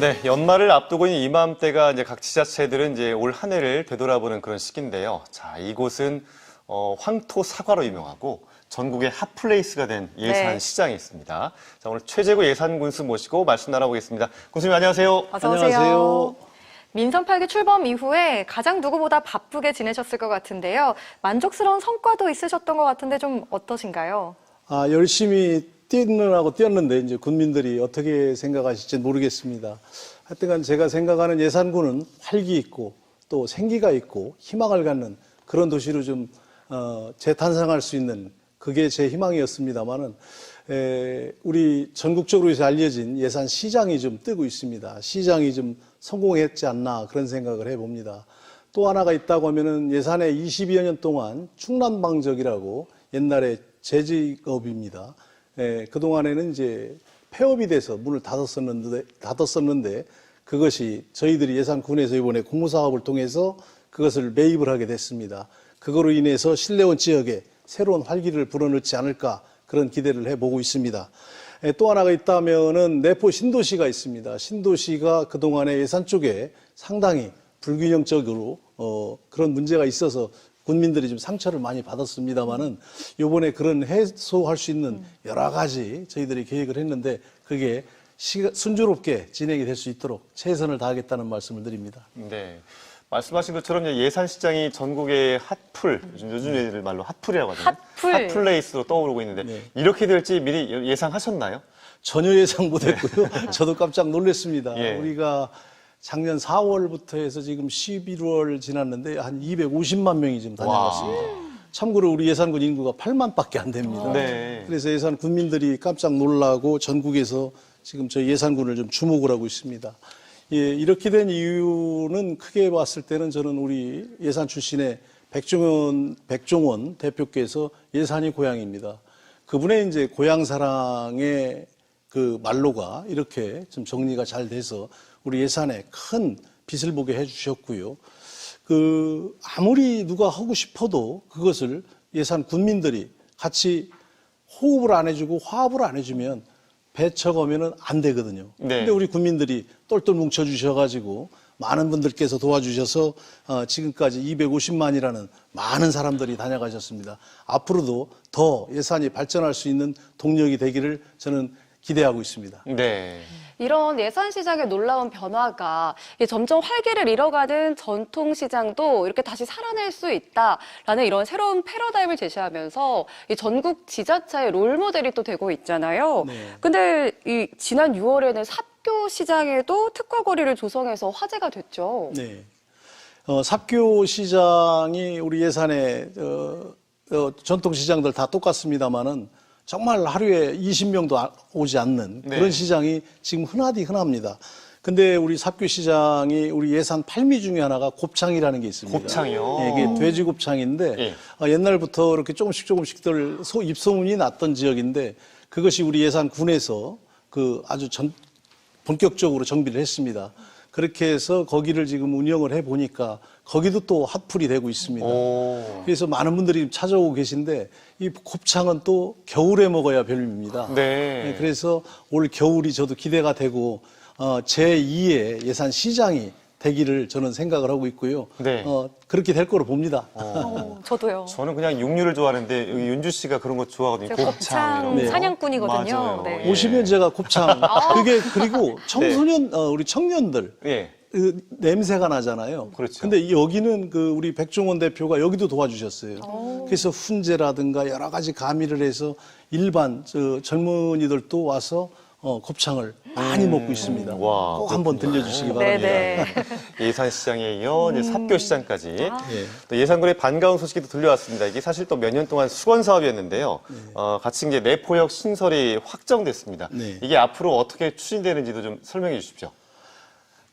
네, 연말을 앞두고 있는 이맘때가 이제 각 지자체들은 이제 올 한 해를 되돌아보는 그런 시기인데요. 자, 이곳은 어, 황토 사과로 유명하고 전국의 핫플레이스가 된 예산 네. 시장이 있습니다. 자, 오늘 최재구 예산 군수 모시고 말씀 나눠보겠습니다. 군수님 안녕하세요. 어서 오세요. 안녕하세요. 민선 8기 출범 이후에 가장 누구보다 바쁘게 지내셨을 것 같은데요. 만족스러운 성과도 있으셨던 것 같은데 좀 어떠신가요? 아, 열심히 뛰느라고 뛰었는데 이제 군민들이 어떻게 생각하실지 모르겠습니다. 하여튼간 제가 생각하는 예산군은 활기 있고 또 생기가 있고 희망을 갖는 그런 도시로 좀 어, 재탄생할 수 있는 그게 제 희망이었습니다만은 에, 우리 전국적으로 이제 알려진 예산 시장이 좀 뜨고 있습니다. 시장이 좀 성공했지 않나 그런 생각을 해봅니다. 또 하나가 있다고 하면은 예산에 22여 년 동안 충남방적이라고 옛날에 제직업입니다. 예, 그동안에는 이제 폐업이 돼서 문을 닫았었는데, 닫았었는데 그것이 저희들이 예산군에서 이번에 공무사업을 통해서 그것을 매입을 하게 됐습니다. 그거로 인해서 신뢰원 지역에 새로운 활기를 불어넣지 않을까 그런 기대를 해보고 있습니다. 예, 또 하나가 있다면은 내포 신도시가 있습니다. 신도시가 그동안에 예산 쪽에 상당히 불균형적으로 어, 그런 문제가 있어서 군민들이 좀 상처를 많이 받았습니다만은 요번에 그런 해소할 수 있는 여러 가지 저희들이 계획을 했는데 그게 순조롭게 진행이 될 수 있도록 최선을 다하겠다는 말씀을 드립니다. 네. 말씀하신 것처럼 예산 시장이 전국의 핫플, 요즘 요즘 애들 말로 핫플이라고 하잖아요. 핫플. 핫플레이스로 떠오르고 있는데 네. 이렇게 될지 미리 예- 예상하셨나요? 전혀 예상 못했고요. 저도 깜짝 놀랐습니다. 예. 우리가 작년 4월부터 해서 지금 11월 지났는데 한 250만 명이 지금 다녀갔습니다. 참고로 우리 예산군 인구가 8만밖에 안 됩니다. 네. 그래서 예산 군민들이 깜짝 놀라고 전국에서 지금 저희 예산군을 좀 주목을 하고 있습니다. 예, 이렇게 된 이유는 크게 봤을 때는 저는 우리 예산 출신의 백종원, 백종원 대표께서 예산이 고향입니다. 그분의 이제 고향 사랑의 그 말로가 이렇게 좀 정리가 잘 돼서 우리 예산에 큰 빛을 보게 해주셨고요. 그 아무리 누가 하고 싶어도 그것을 예산 군민들이 같이 호흡을 안 해주고 화합을 안 해주면 배쳐가면은 안 되거든요. 네. 근데 우리 국민들이 똘똘 뭉쳐 주셔 가지고 많은 분들께서 도와주셔서 어, 지금까지 250만이라는 많은 사람들이 다녀가셨습니다. 앞으로도 더 예산이 발전할 수 있는 동력이 되기를 저는 기대하고 있습니다. 네. 이런 예산 시장의 놀라운 변화가 점점 활기를 잃어가는 전통 시장도 이렇게 다시 살아낼 수 있다라는 이런 새로운 패러다임을 제시하면서 이 전국 지자체의 롤 모델이 또 되고 있잖아요. 네. 근데 이 지난 6월에는 삽교 시장에도 특화 거리를 조성해서 화제가 됐죠. 네. 어, 삽교 시장이 우리 예산에 어, 어, 전통 시장들 다 똑같습니다만은 정말 하루에 20명도 아- 오지 않는 네. 그런 시장이 지금 흔하디 흔합니다. 근데 우리 삽교 시장이 우리 예산 8미 중에 하나가 곱창이라는 게 있습니다. 곱창이요? 예, 이게 돼지 곱창인데 예. 어, 옛날부터 이렇게 조금씩 조금씩들 소, 입소문이 났던 지역인데 그것이 우리 예산 군에서 그 아주 전, 본격적으로 정비를 했습니다. 그렇게 해서 거기를 지금 운영을 해 보니까 거기도 또 핫플이 되고 있습니다. 오. 그래서 많은 분들이 찾아오고 계신데 이 곱창은 또 겨울에 먹어야 별미입니다. 네. 그래서 올 겨울이 저도 기대가 되고 어, 제2의 예산 시장이 되기를 저는 생각을 하고 있고요. 네. 어, 그렇게 될 거로 봅니다. 어, 저도요. 저는 그냥 육류를 좋아하는데 여기 윤주 씨가 그런 거 좋아하거든요. 곱창 거. 네. 사냥꾼이거든요. 맞아요. 네. 예. 오시면 제가 곱창 그게 그리고 청소년 어, 우리 청년들 예. 그 냄새가 나잖아요. 그렇죠. 근데 여기는 그 우리 백종원 대표가 여기도 도와주셨어요. 그래서 훈제라든가 여러 가지 가미를 해서 일반 저 젊은이들도 와서 어, 곱창을 많이 먹고 있습니다. 음. 와, 꼭 한번 그렇구나. 들려주시기 바랍니다. 네네. 예산 시장에 이어 이제 삽교 시장까지 예. 또 예산군의 반가운 소식이 또 들려왔습니다. 이게 사실 또 몇 년 동안 수건 사업이었는데요. 어, 같이 이제 내포역 신설이 확정됐습니다. 네. 이게 앞으로 어떻게 추진되는지도 좀 설명해 주십시오.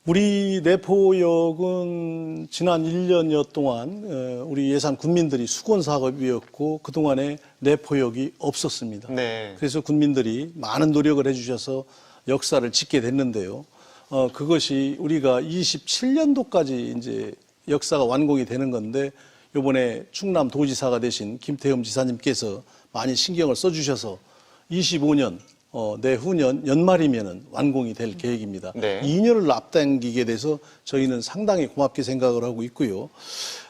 우리 내포역은 지난 1년여 동안 어, 우리 예산 군민들이 수건 사업이었고 그동안에 내포역이 없었습니다. 네. 그래서 군민들이 많은 노력을 해주셔서 역사를 짓게 됐는데요. 어, 그것이 우리가 27년도까지 이제 역사가 완공이 되는 건데 요번에 충남 도지사가 되신 김태흠 지사님께서 많이 신경을 써주셔서 25년 어, 내후년 연말이면은 완공이 될 계획입니다. 네. 2년을 앞당기게 돼서 저희는 상당히 고맙게 생각을 하고 있고요.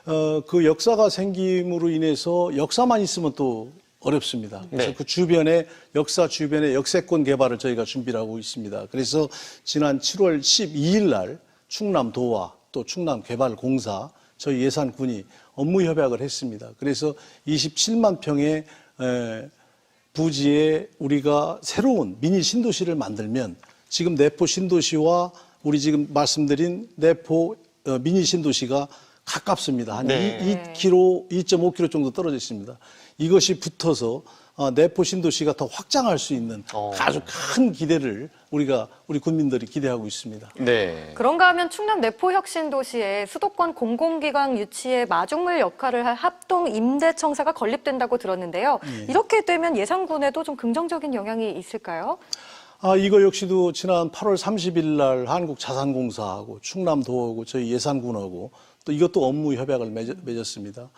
어, 그 역사가 생김으로 인해서 역사만 있으면 또 어렵습니다. 그래서 네. 그 주변에 역사 주변에 역세권 개발을 저희가 준비를 하고 있습니다. 그래서 지난 7월 12일 날 충남 도와 또 충남 개발 공사 저희 예산군이 업무 협약을 했습니다. 그래서 27만 평의 에, 부지에 우리가 새로운 미니 신도시를 만들면 지금 내포 신도시와 우리 지금 말씀드린 내포 어, 미니 신도시가 가깝습니다. 한 네. 2km, 2.5km 정도 떨어져 있습니다. 이것이 붙어서 어, 내포 신도시가 더 확장할 수 있는 어. 아주 큰 기대를 우리가 우리 국민들이 기대하고 있습니다. 네. 그런가 하면 충남 내포 혁신 도시에 수도권 공공기관 유치에 마중물 역할을 할 합동 임대청사가 건립된다고 들었는데요. 이렇게 되면 예산군에도 좀 긍정적인 영향이 있을까요? 아, 이거 역시도 지난 8월 30일 날 한국자산공사하고 충남도하고 저희 예산군하고 또 이것도 업무 협약을 맺, 맺었습니다.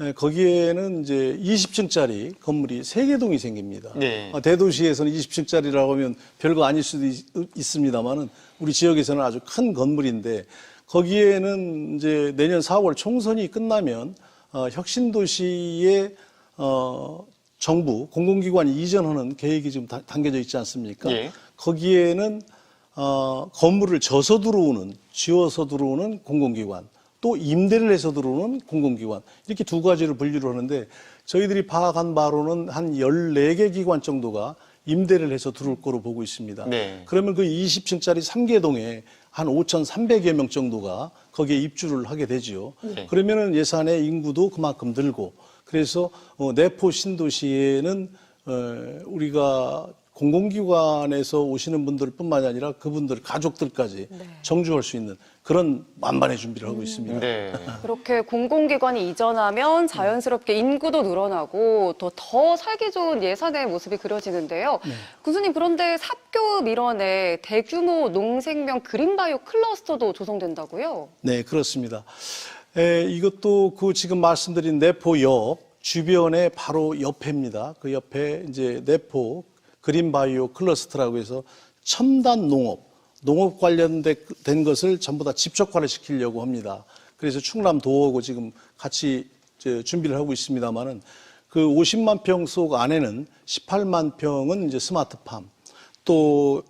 에, 거기에는 이제 20층짜리 건물이 세개 동이 생깁니다. 네. 아, 대도시에서는 20층짜리라고 하면 별거 아닐 수도 있, 습니다만은 우리 지역에서는 아주 큰 건물인데 거기에는 이제 내년 4월 총선이 끝나면 어, 혁신도시의 어, 정부 공공기관 이전하는 계획이 지금 다- 담겨져 있지 않습니까? 예. 거기에는 어, 건물을 져서 들어오는 지어서 들어오는 공공기관 또 임대를 해서 들어오는 공공기관 이렇게 두 가지를 분류를 하는데 저희들이 파악한 바로는 한 14개 기관 정도가 임대를 해서 들어올 거로 보고 있습니다. 네. 그러면 그 20층짜리 3개동에 한 5,300여 명 정도가 거기에 입주를 하게 되지요. 네. 그러면은 예산의 인구도 그만큼 늘고 그래서 어, 내포 신도시에는 어, 우리가 공공기관에서 오시는 분들뿐만이 아니라 그분들 가족들까지 정주할 수 있는 그런 만반의 준비를 하고 있습니다. 네. 그렇게 공공기관이 이전하면 자연스럽게 인구도 늘어나고 더, 더 살기 좋은 예산의 모습이 그려지는데요. 군수님, 그런데 삽교 밀원에 대규모 농생명 그린바이오 클러스터도 조성된다고요? 네, 그렇습니다. 에, 이것도 그 지금 말씀드린 내포역 주변에 바로 옆에입니다. 그 옆에 이제 내포 그린바이오 클러스터라고 해서 첨단 농업, 농업 관련된 것을 전부 다 집적화를 시키려고 합니다. 그래서 충남 도하고 지금 같이 준비를 하고 있습니다만은 그 50만 평 속 안에는 18만 평은 이제 스마트팜, 또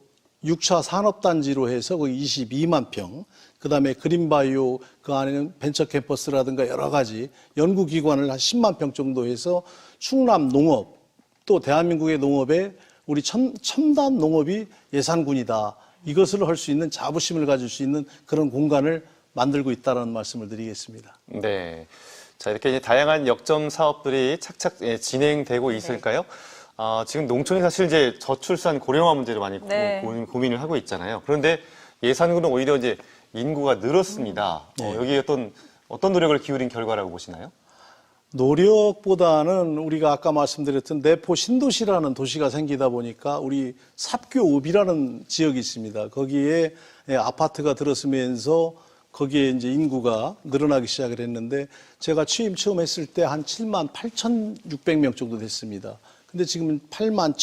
6차 산업단지로 해서 거기 22만 평, 그 다음에 그린바이오 그 안에는 벤처 캠퍼스라든가 여러 가지 연구기관을 한 10만 평 정도 해서 충남 농업 또 대한민국의 농업에 우리 첨, 첨단 농업이 예산군이다. 이것을 할 수 있는 자부심을 가질 수 있는 그런 공간을 만들고 있다는 말씀을 드리겠습니다. 네. 자, 이렇게 이제 다양한 역점 사업들이 착착 예, 진행되고 있을까요? 아, 지금 농촌이 사실 이제 저출산 고령화 문제를 많이 고- 네. 고, 고민을 하고 있잖아요. 그런데 예산군은 오히려 이제 인구가 늘었습니다. 어, 여기 어떤 어떤 노력을 기울인 결과라고 보시나요? 노력보다는 우리가 아까 말씀드렸던 내포 신도시라는 도시가 생기다 보니까 우리 삽교읍이라는 지역이 있습니다. 거기에 예, 아파트가 들어서면서 거기에 이제 인구가 늘어나기 시작을 했는데 제가 취임 처음 했을 때 한 7만 8,600명 정도 됐습니다. 근데 지금 8만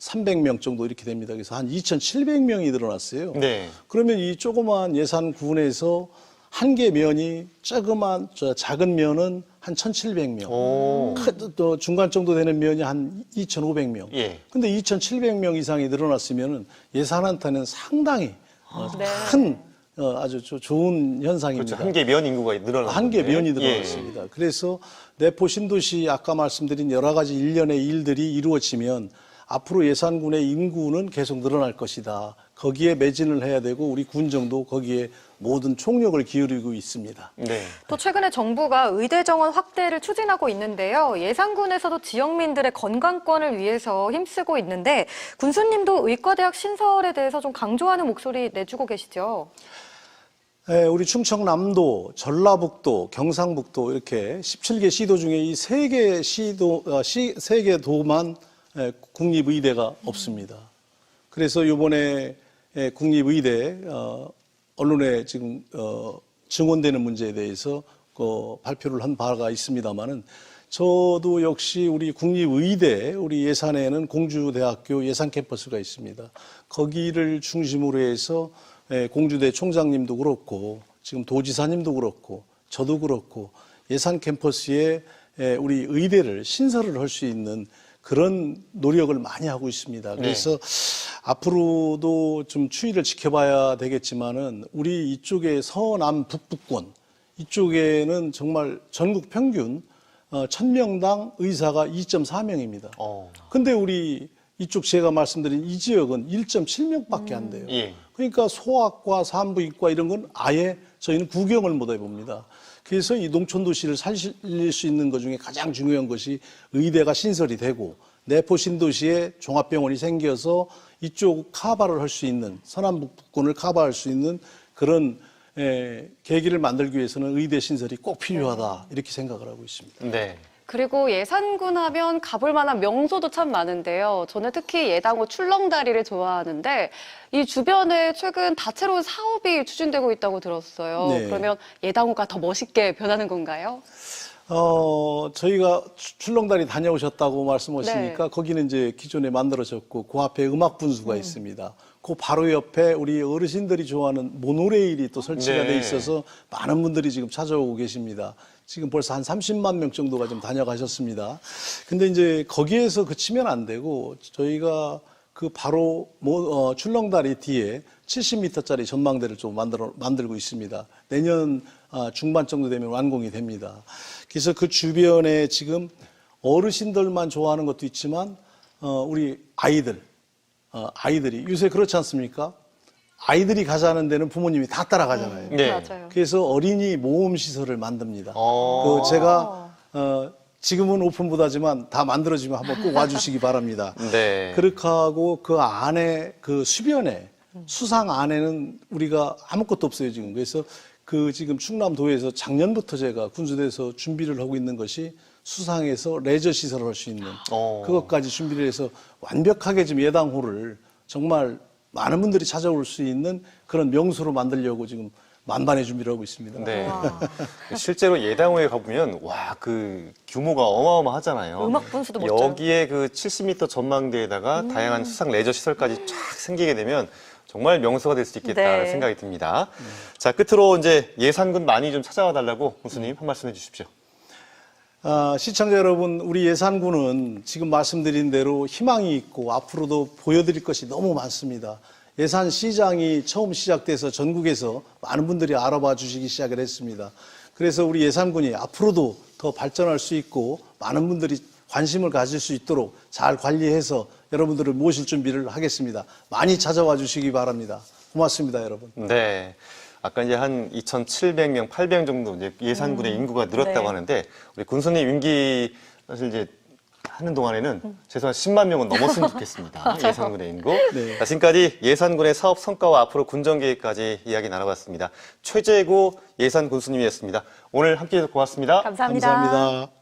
1,300명 정도 이렇게 됩니다. 그래서 한 2,700명이 늘어났어요. 네. 그러면 이 조그만 예산군에서 한 개 면이 조그만 저 작은 면은 한 1,700명. 오. 큰, 또 중간 정도 되는 면이 한 2,500명. 예. 근데 2,700명 이상이 늘어났으면은 예산한테는 상당히 어, 네. 큰 어, 아주 조- 좋은 현상입니다. 그렇죠. 한개 면 인구가 늘어나는 한개 건데. 면이 예. 늘어났습니다. 그래서 내포 신도시 아까 말씀드린 여러 가지 일련의 일들이 이루어지면 앞으로 예산군의 인구는 계속 늘어날 것이다. 거기에 매진을 해야 되고 우리 군정도 거기에 모든 총력을 기울이고 있습니다. 네. 또 최근에 정부가 의대 정원 확대를 추진하고 있는데요. 예산군에서도 지역민들의 건강권을 위해서 힘쓰고 있는데 군수님도 의과대학 신설에 대해서 좀 강조하는 목소리 내주고 계시죠. 예, 우리 충청남도, 전라북도, 경상북도 이렇게 17개 시도 중에 이세개 시도, 어, 시, 세개 도만 예, 국립의대가 없습니다. 그래서 이번에 예, 국립의대 어, 언론에 지금 어, 증언되는 문제에 대해서 그 발표를 한 바가 있습니다만은 저도 역시 우리 국립의대 우리 예산에는 공주대학교 예산 캠퍼스가 있습니다. 거기를 중심으로 해서 예, 공주대 총장님도 그렇고 지금 도지사님도 그렇고 저도 그렇고 예산 캠퍼스에 예, 우리 의대를 신설을 할 수 있는 그런 노력을 많이 하고 있습니다. 그래서 앞으로도 좀 추이를 지켜봐야 되겠지만은 우리 이쪽에 서남 북부권 이쪽에는 정말 전국 평균 어, 1000명당 의사가 2.4명입니다. 어. 근데 우리 이쪽 제가 말씀드린 이 지역은 1.7명밖에 안 돼요. 예. 그러니까 소아과, 산부인과 이런 건 아예 저희는 구경을 못 해봅니다. 그래서 이 농촌 도시를 살릴 수 있는 것 중에 가장 중요한 것이 의대가 신설이 되고 내포 신도시에 종합병원이 생겨서 이쪽 카바를 할 수 있는 서남북부권을 카바할 수 있는 그런 에, 계기를 만들기 위해서는 의대 신설이 꼭 필요하다 이렇게 생각을 하고 있습니다. 네. 그리고 예산군 하면 가볼 만한 명소도 참 많은데요. 저는 특히 예당호 출렁다리를 좋아하는데 이 주변에 최근 다채로운 사업이 추진되고 있다고 들었어요. 네. 그러면 예당호가 더 멋있게 변하는 건가요? 어, 저희가 출- 출렁다리 다녀오셨다고 말씀하시니까 네. 거기는 이제 기존에 만들어졌고 그 앞에 음악 분수가 있습니다. 그 바로 옆에 우리 어르신들이 좋아하는 모노레일이 또 설치가 네. 돼 있어서 많은 분들이 지금 찾아오고 계십니다. 지금 벌써 한 30만 명 정도가 좀 다녀가셨습니다. 근데 이제 거기에서 그치면 안 되고 저희가 그 바로 모, 어, 출렁다리 뒤에 70m짜리 전망대를 좀 만들어, 만들고 있습니다. 내년 아, 중반 정도 되면 완공이 됩니다. 그래서 그 주변에 지금 어르신들만 좋아하는 것도 있지만 어, 우리 아이들, 어, 아이들이 요새 그렇지 않습니까? 아이들이 가자는 데는 부모님이 다 따라가잖아요. 네. 맞아요. 그래서 어린이 모험 시설을 만듭니다. 어. 그 제가 어, 지금은 오픈보다지만 다 만들어지면 한번 꼭 와주시기 바랍니다. 네. 그렇게 하고 그 안에 그 수변에 수상 안에는 우리가 아무것도 없어요 지금. 그래서 그 지금 충남도에서 작년부터 제가 군수대에서 준비를 하고 있는 것이 수상에서 레저 시설을 할 수 있는 어. 그것까지 준비를 해서 완벽하게 지금 예당호를 정말 많은 분들이 찾아올 수 있는 그런 명소로 만들려고 지금 만반의 준비를 하고 있습니다. 네. 실제로 예당호에 가보면 와 그 규모가 어마어마하잖아요. 음악 분수도 멋져요. 여기에 그 70m 전망대에다가 다양한 수상 레저 시설까지 쫙 생기게 되면 정말 명소가 될 수 있겠다는 네. 생각이 듭니다. 자 끝으로 이제 예산군 많이 좀 찾아와 달라고 군수님 한 말씀 해주십시오. 아, 시청자 여러분, 우리 예산군은 지금 말씀드린 대로 희망이 있고 앞으로도 보여드릴 것이 너무 많습니다. 예산 시장이 처음 시작돼서 전국에서 많은 분들이 알아봐 주시기 시작을 했습니다. 그래서 우리 예산군이 앞으로도 더 발전할 수 있고 많은 분들이 관심을 가질 수 있도록 잘 관리해서 여러분들을 모실 준비를 하겠습니다. 많이 찾아와 주시기 바랍니다. 고맙습니다, 여러분. 네. 아까 이제 한 2,700명, 800명 정도 이제 예산군의 인구가 늘었다고 네. 하는데 우리 군수님 임기 사실 이제 하는 동안에는 최소한 10만 명은 넘었으면 좋겠습니다. 예산군의 인구. 네. 자, 지금까지 예산군의 사업 성과와 앞으로 군정 계획까지 이야기 나눠봤습니다. 최재고 예산 군수님이었습니다. 오늘 함께해서 고맙습니다. 감사합니다. 감사합니다.